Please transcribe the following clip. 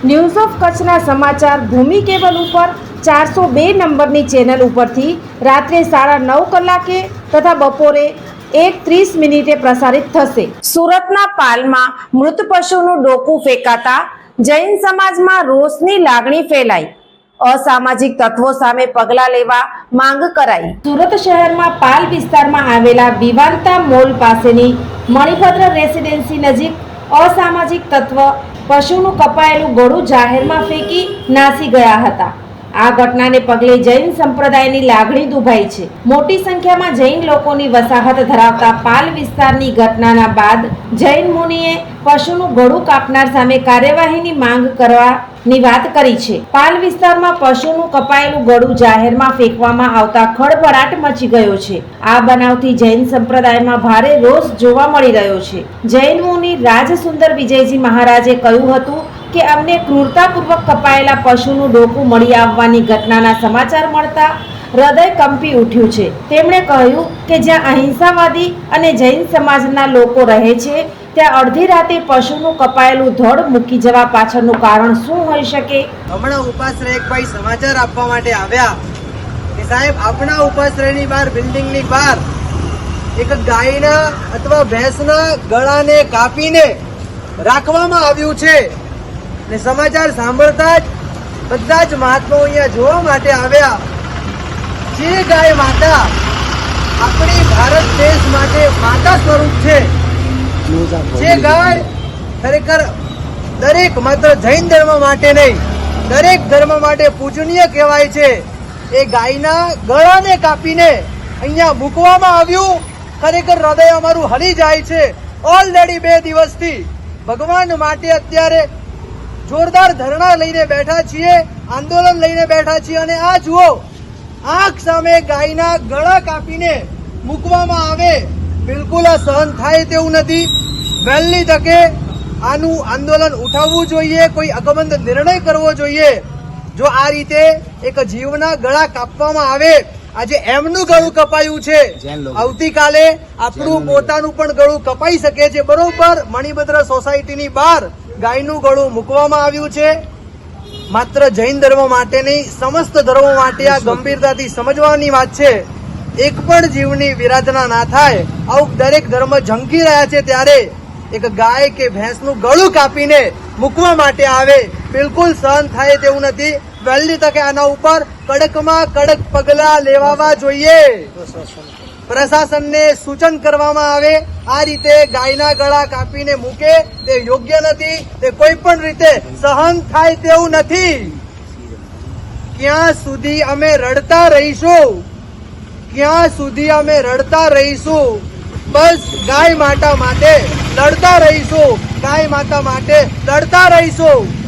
news of કચ્છના સમાચાર ભૂમિ cable ઉપર ચારસો બે નંબરની ચેનલ ઉપરથી રાત્રે સાડા નવ કલાકે તથા બપોરે એક ત્રીસ મિનિટે પ્રસારિત થશે. સુરતના પાલમાં મૃત પશુનું ડોકું ફેંકાતા જૈન સમાજમાં રોષની લાગણી ફેલાઈ. અસામાજિક તત્વો સામે પગલાં લેવા માંગ કરાઈ. સુરત શહેરમાં પાલ વિસ્તારમાં આવેલા વિવાંતા મોલ પાસેની મણિભદ્ર રેસિડેન્સી નજીક અસામાજિક તત્વ પશુનું કપાયેલું ગળું જાહેરમાં ફેંકી નાસી ગયા હતા. આ ઘટનાને પગલે જૈન સંપ્રદાયની લાગણી દુભાઈ છે. મોટી સંખ્યામાં જૈન લોકોની વસાહત ધરાવતા પાલ વિસ્તારની ઘટનાના બાદ જૈન મુનિએ પશુનું ગળું કાપનાર સામે કાર્યવાહીની માંગ કરવાની વાત કરી છે. પાલ વિસ્તારમાં પશુનું કપાયેલું ગળું જાહેરમાં ફેંકવામાં આવતા ખળભળાટ મચી ગયો છે. આ બનાવથી જૈન સંપ્રદાયમાં ભારે રોષ જોવા મળી રહ્યો છે. જૈન મુનિ રાજસુંદર વિજયજી મહારાજે કહ્યું હતું કે અમને ક્રૂરતાપૂર્વક કપાયેલા પશુનું ડોકું મળી આવવાની ઘટનાના સમાચાર મળતા હૃદય કંપી ઉઠ્યું છે. તેમણે કહ્યું કે જ્યાં અહિંસાવાદી અને જૈન સમાજના લોકો રહે છે, ત્યાં અડધી રાતે પશુનું કપાયેલું ધડ મૂકી જવા પાછળનું કારણ શું હોઈ શકે? હમણાં એક ભાઈ સમાચાર આપવા માટે આવ્યા કે સાહેબ, આપણા ઉપાશ્રયની બહાર, બિલ્ડિંગની બહાર એક ગાયના અથવા ભેંસના ગળાને કાપીને રાખવામાં આવ્યું છે. ને સમાચાર સાંભળતા જ બધા જ મહાત્માઓ અહીંયા જોવા માટે આવ્યા. જે ગાય માતા આપણી ભારત દેશ માટે માતા સ્વરૂપ છે. જે ગાય ખરેખર દરેક માત્ર જૈન ધર્મ માટે નહીં, દરેક ધર્મ માટે પૂજનીય કહેવાય છે. એ ગાયના ગળાને કાપીને અહીંયા મૂકવામાં આવ્યું. ખરેખર હૃદય અમારું હળી જાય છે. ઓલરેડી બે દિવસથી ભગવાન માટે અત્યારે જોરદાર ધરણા લઈને બેઠા છીએ આંદોલન લઈને બેઠા છીએ અને આ જુઓ આંખ સામે ગાયના ગળા કાપીને મૂકવામાં આવે બિલકુલ આ સહન થાય તેવું નથી. વહેલી તકે આનું આંદોલન ઉઠાવવું જોઈએ કોઈ અકબંધ નિર્ણય કરવો જોઈએ. જો આ રીતે એક જીવના ગળા કાપવામાં આવે આજે એમનું ગળું કપાયું છે. આવતીકાલે આપણું પોતાનું પણ ગળું કપાઈ શકે છે. બરોબર મણિભદ્ર સોસાયટીની બહાર ગાયનું ગળું મૂકવામાં આવ્યું છે. માત્ર જૈન ધર્મ માટે નહીં સમસ્ત ધર્મો માટે આ ગંભીરતાથી સમજવાની વાત છે. એક પણ જીવની વિરાધના ના થાય આવું દરેક ધર્મ ઝંખી રહ્યા છે ત્યારે એક ગાય કે ભેંસનું ગળું કાપીને મૂકવા માટે આવે બિલકુલ સહન થાય તેવું નથી. વહેલી તકે આના ઉપર કડકમાં કડક પગલા લેવાવા જોઈએ. પ્રશાસનને સૂચન કરવામાં આવે, આ રીતે ગાયના ગળા કાપીને મૂકે, તે યોગ્ય નથી, તે કોઈ પણ રીતે સહન થાય તેવું નથી. ક્યાં સુધી અમે રડતા રહીશું? ક્યાં સુધી અમે રડતા રહીશું? બસ ગાય માતા માટે લડતા રહીશું. ગાય માતા માટે લડતા રહીશું.